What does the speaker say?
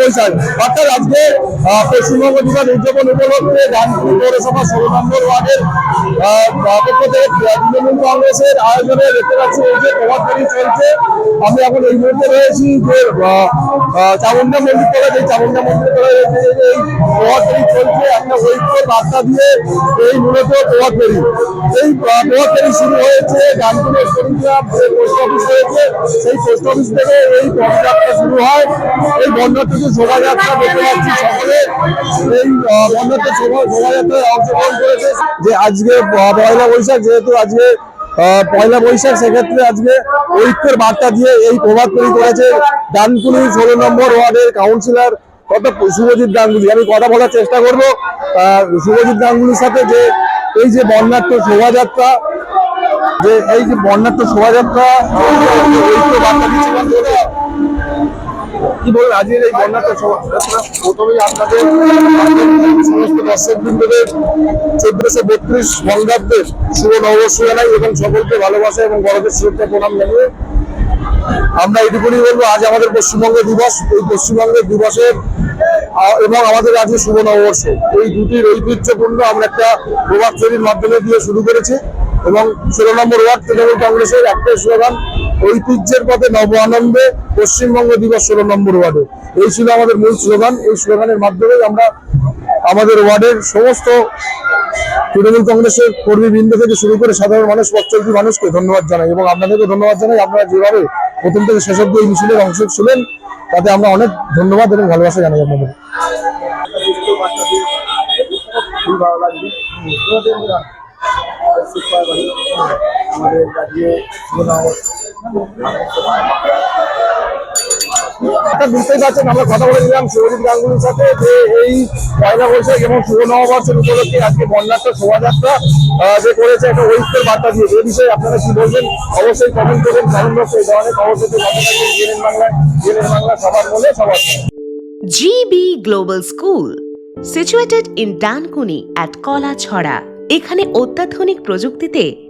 বৈশাখ। অর্থাৎ আজকে পশ্চিমবঙ্গ দিবস উদযাপন উপলক্ষে গানপুর পৌরসভা ষোলো নম্বর ওয়ার্ডের পক্ষ থেকে তৃণমূল কংগ্রেসের আয়োজনে দেখতে পাচ্ছি এই যে প্রভাত ফেরি চলছে। আমি এখন এই মুহূর্তে রয়েছি যে চামুন্ডা মন্দির তলা যে চামুন্ডা মন্দির রয়েছে এই এই ফেরি চলছে। একটা ঐক্যের বার্তা দিয়ে এই মূলত প্রভাত ফেরি এই প্রভাত শুরু হয়েছে শরীরগ্রাম যে পোস্ট অফিস রয়েছে, সেই পোস্ট অফিস থেকে এই পদযাত্রা শুরু হয়। এই বন্যার্থ যে শোভাযাত্রা দেখতে পাচ্ছি। সকলে এই আহ, শোভাযাত্রায় অংশগ্রহণ করেছে যে আজকে পয়লা বৈশাখ যেহেতু আজকে পয়লা বৈশাখ সেক্ষেত্রে আজকে ঐক্যের বার্তা দিয়ে এই প্রভাত তৈরি করেছে ডানকুনি ষোলো নম্বর ওয়ার্ডের কাউন্সিলর কত শুভজিৎ গাঙ্গুলি। আমি কথা বলার চেষ্টা করব শুভজিৎ গাঙ্গুলির সাথে যে এই যে বন্যার্থ শোভাযাত্রা যে এই যে বন্যার্থ শোভাযাত্রা কি এই বত্রিশ শুভ জানাই এবং সকলকে এবং আমরা এইটুকুনি বলব, আজ আমাদের পশ্চিমবঙ্গ দিবস। এই পশ্চিমবঙ্গ দিবসের এবং আমাদের আজকে শুভ নববর্ষ। এই দুটির ঐতিহ্যপূর্ণ আমরা একটা প্রভাব ফেরির মাধ্যমে দিয়ে শুরু করেছি এবং ষোলো নম্বর ওয়ার্ড তৃণমূল কংগ্রেসের একটাই স্লোগান ঐতিহ্যের পথে নব আনন্দে পশ্চিমবঙ্গ দিবস ষোলো নম্বর ওয়ার্ডে। এই ছিল আমাদের মূল স্লোগান। এই স্লোগানের মাধ্যমেই আমরা আমাদের ওয়ার্ডের সমস্ত তৃণমূল কংগ্রেসের কর্মীবৃন্দ থেকে শুরু করে সাধারণ মানুষ, পথচলতি মানুষকে ধন্যবাদ জানাই এবং আপনাদেরকে ধন্যবাদ জানাই। আপনারা যেভাবে প্রথম থেকে শেষ অব্দি এই মিছিলের অংশ ছিলেন, তাতে আমরা অনেক ধন্যবাদ এবং ভালোবাসা জানাই আপনাদের। আমাদের একটা বুঝতেই পারছেন আমরা কথা বলেছিলাম শিবজিৎ গাঙ্গুলির সাথে যে এই পয়লা বৈশাখ এবং শুভ নববর্ষের উপলক্ষে আজকে বন্যার্থ শোভাযাত্রা যে করেছে একটা ঐক্যের বার্তা দিয়ে এই বিষয়ে আপনারা কি বলবেন অবশ্যই কমেন্ট করবেন কমেন্ট বক্সে এই ধরনের খবর পেতে জেনের বাংলা জেনের বাংলা সবার বলে সবার GB Global School, situated in Dankuni at Kolachhara. এখানে অত্যাধুনিক প্রযুক্তিতে